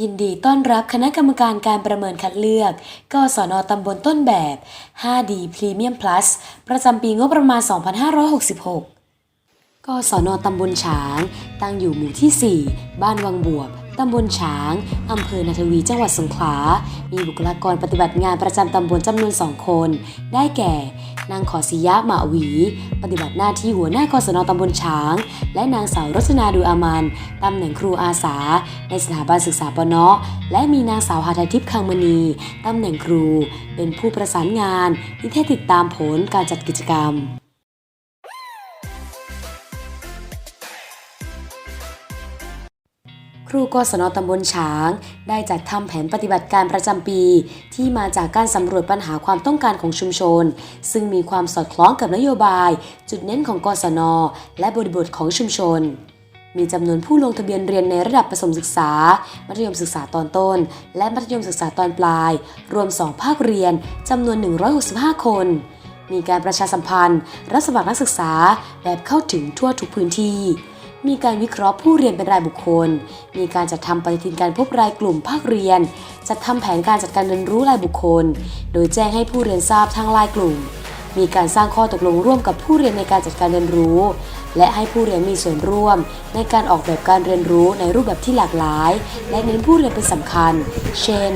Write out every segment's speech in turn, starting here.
ยินดีต้อนรับคณะกรรมการการประเมินคัดเลือกกศนตำบลต้นแบบ 5D Premium Plus ประจำปีงบประมาณ 2566กศนตำบลฉาง ตั้งอยู่หมู่ที่ 4 บ้านวังบวบ ตำบลฉาง อำเภอนาทวี จังหวัดสงขลา มีบุคลากรปฏิบัติงานประจำตำบลจำนวน2คน ได้แก่ นางขอศิยะหมาวี ปฏิบัติหน้าที่หัวหน้ากศนตำบลฉาง และนางสาวรจนาดูอามันตำแหน่งครูอาสา ในสถาบันศึกษาปนเนาะและมีนางสาวหาไทยทิพย์คังมณีตำแหน่งครู เป็นผู้ประสานงานที่ให้ติดตามผลการจัดกิจกรรม ครูกศนตำบลฉาง ได้จัดทำแผนปฏิบัติการประจำปี ที่มาจากการสำรวจปัญหาความต้องการของชุมชน ซึ่งมีความสอดคล้องกับนโยบาย จุดเน้นของกศน และบริบทของชุมชน มีจำนวนผู้ลงทะเบียนเรียนในระดับประถมศึกษา มัธยมศึกษาตอนต้น และมัธยมศึกษาตอนปลาย รวม 2 ภาคเรียนจำนวน 165 คน มีการประชาสัมพันธ์ รับสมัครนักศึกษาแบบเข้าถึงทั่วทุกพื้นที่ มีการวิเคราะห์ผู้เรียนเป็นรายบุคคล มีการจัดทำปฏิทินการพบรายกลุ่มภาคเรียน จัดทำแผนการจัดการเรียนรู้รายบุคคล โดยแจ้งให้ผู้เรียนทราบทางรายกลุ่ม มีการสร้างข้อตกลงร่วมกับผู้เรียนในการจัดการเรียนรู้ และให้ผู้เรียนมีส่วนร่วม ในการออกแบบการเรียนรู้ในรูปแบบที่หลากหลาย และเน้นผู้เรียนเป็นสำคัญ เช่น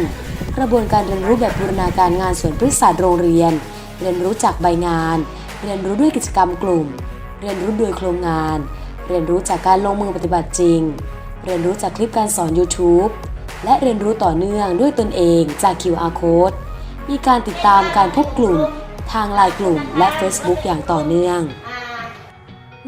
กระบวนการเรียนรู้แบบบูรณาการงานส่วนพฤกษศาสตร์โรงเรียน เรียนรู้จากใบงาน เรียนรู้ด้วยกิจกรรมกลุ่ม เรียนรู้โดยโครงงาน เรียนรู้จากการลงมือปฏิบัติจริง เรียนรู้จากคลิปการสอน YouTube และเรียนรู้ต่อเนื่องด้วยตนเองจาก QR Code มีการติดตามการพบกลุ่ม ทางไลน์กลุ่ม และ Facebook อย่างต่อเนื่อง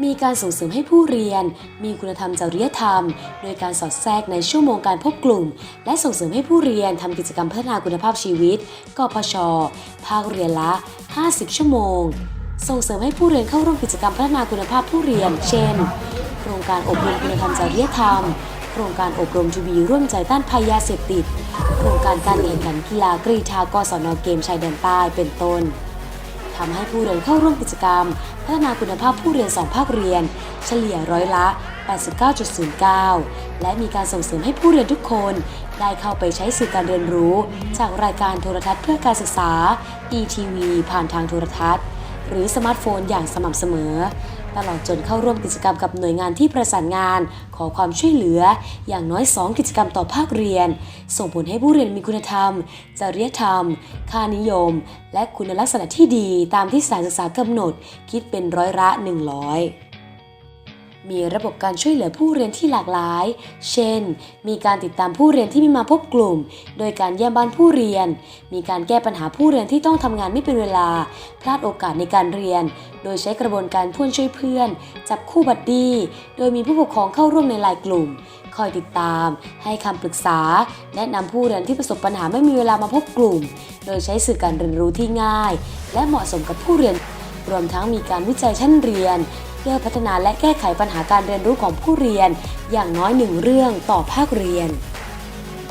มีการส่งเสริมให้ผู้เรียน มีคุณธรรมจริยธรรม โดยการสอดแทรกในชั่วโมงการพบกลุ่ม และส่งเสริมให้ผู้เรียนทำกิจกรรมพัฒนาคุณภาพชีวิต กพช ภาคเรียนละ 50 ชั่วโมง ส่งเสริมให้ผู้เรียนเข้าร่วมกิจกรรมพัฒนาคุณภาพผู้เรียน เช่น โครงการอบรมคุณธรรมจริยธรรม โครงการอบรมทูบีร่วมใจต้านภัยยาเสพติด โครงการการแข่งขันกีฬากรีฑากศนเกมชายแดนใต้เป็นต้นทำให้ผู้เรียนเข้าร่วมกิจกรรม พัฒนาคุณภาพผู้เรียน2ภาคเรียน เฉลี่ยร้อยละ 89.09 และมีการส่งเสริมให้ผู้เรียนทุกคน ได้เข้าไปใช้สื่อการเรียนรู้ จากรายการโทรทัศน์เพื่อการศึกษา ETV ผ่านทางโทรทัศน์ หรือสมาร์ทโฟนอย่างสม่ำเสมอ ตลอดจนเข้าร่วมกิจกรรมกับหน่วยงานที่ประสานงาน ขอความช่วยเหลือ อย่างน้อย 2 กิจกรรมต่อภาคเรียน ส่งผลให้ผู้เรียนมีคุณธรรม จริยธรรม ค่านิยม และคุณลักษณะที่ดีตามที่สถานศึกษากำหนด คิดเป็นร้อยละ 100 มีระบบการช่วยเหลือผู้เรียนที่หลากหลาย เช่น มีการติดตามผู้เรียนที่ไม่มาพบกลุ่ม โดยการเยี่ยมบ้านผู้เรียน มีการแก้ปัญหาผู้เรียนที่ต้องทำงานไม่เป็นเวลา พลาดโอกาสในการเรียน โดยใช้กระบวนการเพื่อนช่วยเพื่อน จับคู่บัดดี้ โดยมีผู้ปกครองเข้าร่วมในไลน์กลุ่ม คอยติดตาม ให้คำปรึกษา แนะนำผู้เรียนที่ประสบปัญหาไม่มีเวลามาพบกลุ่ม โดยใช้สื่อการเรียนรู้ที่ง่าย และเหมาะสมกับผู้เรียน รวมทั้งมีการวิจัยชั้นเรียน พื่อพัฒนาและแก้ไขปัญหาการเรียนรู้ของผู้เรียน อย่างน้อยหนึ่งเรื่องต่อภาคเรียน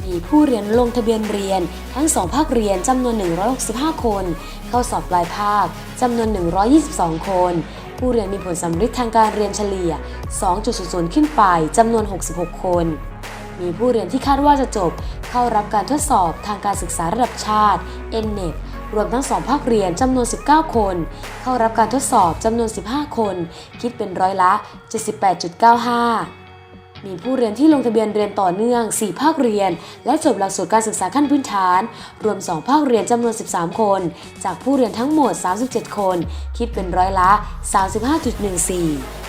มีผู้เรียนลงทะเบียนเรียนทั้ง2ภาคเรียนจำนวน 165 คน เข้าสอบปลายภาคจำนวน 122 คน ผู้เรียนมีผลสำเร็จทางการเรียนเฉลี่ย 2.00 ขึ้นไปจำนวน 66 คนมีผู้เรียนที่คาดว่าจะจบ เข้ารับการทดสอบทางการศึกษาระดับชาติ NNET รวมทั้ง 2 ภาคเรียนจำนวน 19 คน เข้ารับการทดสอบจำนวน 15 คน คิดเป็นร้อยละ 78.95 มีผู้เรียนที่ลงทะเบียนเรียนต่อเนื่อง 4 ภาคเรียน และจบหลักสูตรการศึกษาขั้นพื้นฐาน รวม 2 ภาคเรียนจำนวน 13 คน จากผู้เรียนทั้งหมด 37 คน คิดเป็นร้อยละ 35.14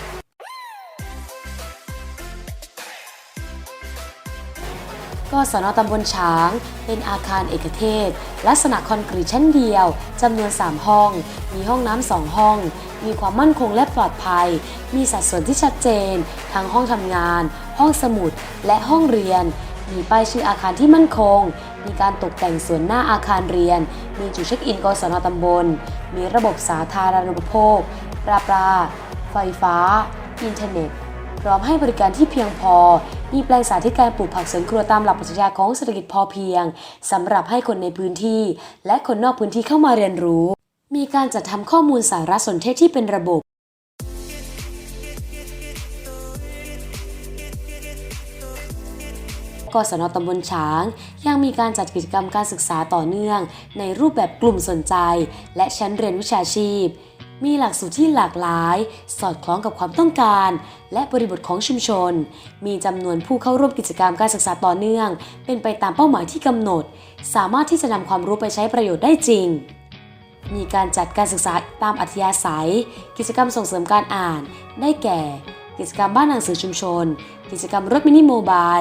กศนตำบลช้าง เป็นอาคารเอกเทศ ลักษณะคอนกรีตชั้นเดียวจำนวน 3 ห้อง มีห้องน้ำสองห้อง มีความมั่นคงและปลอดภัย มีสัดส่วนที่ชัดเจน ทั้งห้องทำงาน ห้องสมุด และห้องเรียน มีป้ายชื่ออาคารที่มั่นคง มีการตกแต่งส่วนหน้าอาคารเรียน มีจุดเช็คอินกศนตำบล มีระบบสาธารณูปโภคปลาปลาไฟฟ้า อินเทอร์เน็ต พร้อมให้บริการที่เพียงพอ มีแปลงสาธิตการปลูกผักสวนครัวตามหลักปรัชญาของเศรษฐกิจพอเพียงสำหรับให้คนในพื้นที่ และคนนอกพื้นที่เข้ามาเรียนรู้ มีการจัดทำข้อมูลสารสนเทศที่เป็นระบบกศนตำบลฉาง ยังมีการจัดกิจกรรมการศึกษาต่อเนื่อง ในรูปแบบกลุ่มสนใจ และชั้นเรียนวิชาชีพ มีหลักสูตรที่หลากหลาย สอดคล้องกับความต้องการ และบริบทของชุมชน มีจำนวนผู้เข้าร่วมกิจกรรมการศึกษาต่อเนื่อง เป็นไปตามเป้าหมายที่กำหนด สามารถที่จะนำความรู้ไปใช้ประโยชน์ได้จริง มีการจัดการศึกษาตามอัธยาศัย กิจกรรมส่งเสริมการอ่าน ได้แก่ กิจกรรมบ้านหนังสือชุมชน กิจกรรมรถมินิโมบาย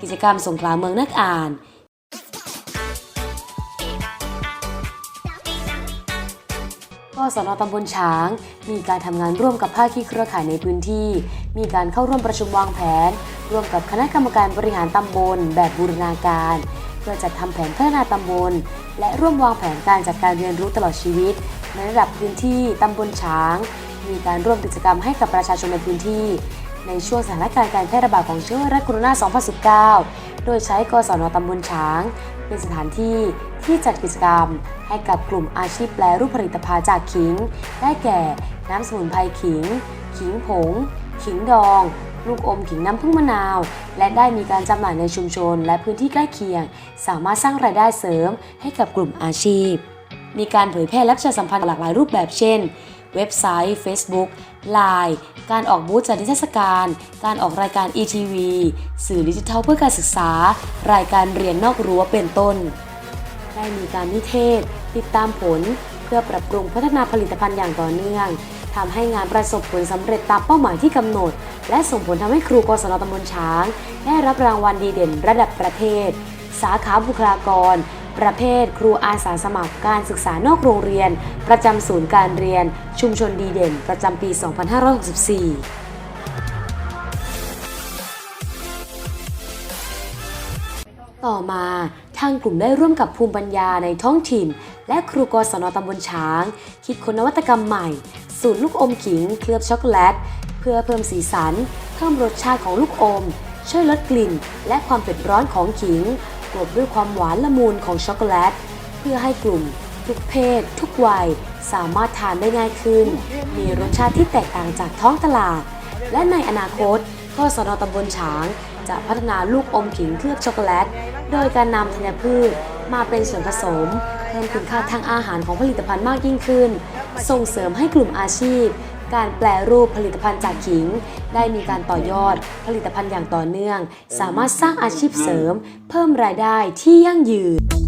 กิจกรรมสงขลาเมืองนักอ่าน กศนตำบลช้าง มีการทำงานร่วมกับภาคีเครือข่ายในพื้นที่ มีการเข้าร่วมประชุมวางแผน ร่วมกับคณะกรรมการบริหารตำบล แบบบูรณาการ เพื่อจัดทำแผนพัฒนาตำบล และร่วมวางแผนการจัดการเรียนรู้ตลอดชีวิต ในระดับพื้นที่ตำบลช้าง มีการร่วมกิจกรรมให้กับประชาชนในพื้นที่ ในช่วงสถานการณ์การแพร่ระบาดของเชื้อไวรัสโคโรนา 2019 โดยใช้กศนตำบลช้าง เป็นสถานที่ที่จัดกิจกรรม ให้กับกลุ่มอาชีพแปรรูปผลิตภัณฑ์จากขิง ได้แก่ น้ำสมุนไพรขิง ขิงผง ขิงดอง ลูกอมขิงน้ำผึ้งมะนาว และได้มีการจำหน่ายในชุมชนและพื้นที่ใกล้เคียง สามารถสร้างรายได้เสริมให้กับกลุ่มอาชีพ มีการเผยแพร่และประชาสัมพันธ์หลากหลายรูปแบบเช่น เว็บไซต์ Facebook Line การออกบูธจัดนิทรรศการ การออกรายการ ETV สื่อดิจิทัลเพื่อการศึกษา รายการเรียนนอกรั้วเป็นต้น ได้มีการนิเทศ ติดตามผล เพื่อปรับปรุงพัฒนาผลิตภัณฑ์อย่างต่อเนื่องทำให้งานประสบผลสำเร็จตามเป้าหมายที่กำหนด และส่งผลทำให้ครูกศนตำบลช้าง ได้รับรางวัลดีเด่นระดับประเทศ สาขาบุคลากร ประเภทครูอาสาสมัครการศึกษานอกโรงเรียน ประจำศูนย์การเรียน ชุมชนดีเด่น ประจำปี 2564ต่อมาทางกลุ่มได้ร่วมกับภูมิปัญญาในท้องถิ่น และครูกศนตำบลช้าง คิดค้นนวัตกรรมใหม่ สูตรลูกอมขิง เคลือบช็อกโกแลต เพื่อเพิ่มสีสัน เพิ่มรสชาติของลูกอม ช่วยลดกลิ่น และความเผ็ดร้อนของขิง กลบด้วยความหวานละมุนของช็อกโกแลต เพื่อให้กลุ่ม ทุกเพศ ทุกวัย สามารถทานได้ง่ายขึ้น มีรสชาติที่แตกต่างจากท้องตลาด และในอนาคตกศนตำบลฉาง จะพัฒนาลูกอมขิงเคลือบช็อกโกแลต โดยการนำธัญพืชมาเป็นส่วนผสม เพิ่มคุณค่าทางอาหารของผลิตภัณฑ์มากยิ่งขึ้น ส่งเสริมให้กลุ่มอาชีพ การแปลรูปผลิตภัณฑ์จากขิง ได้มีการต่อยอดผลิตภัณฑ์อย่างต่อเนื่อง สามารถสร้างอาชีพเสริม เพิ่มรายได้ที่ยั่งยืน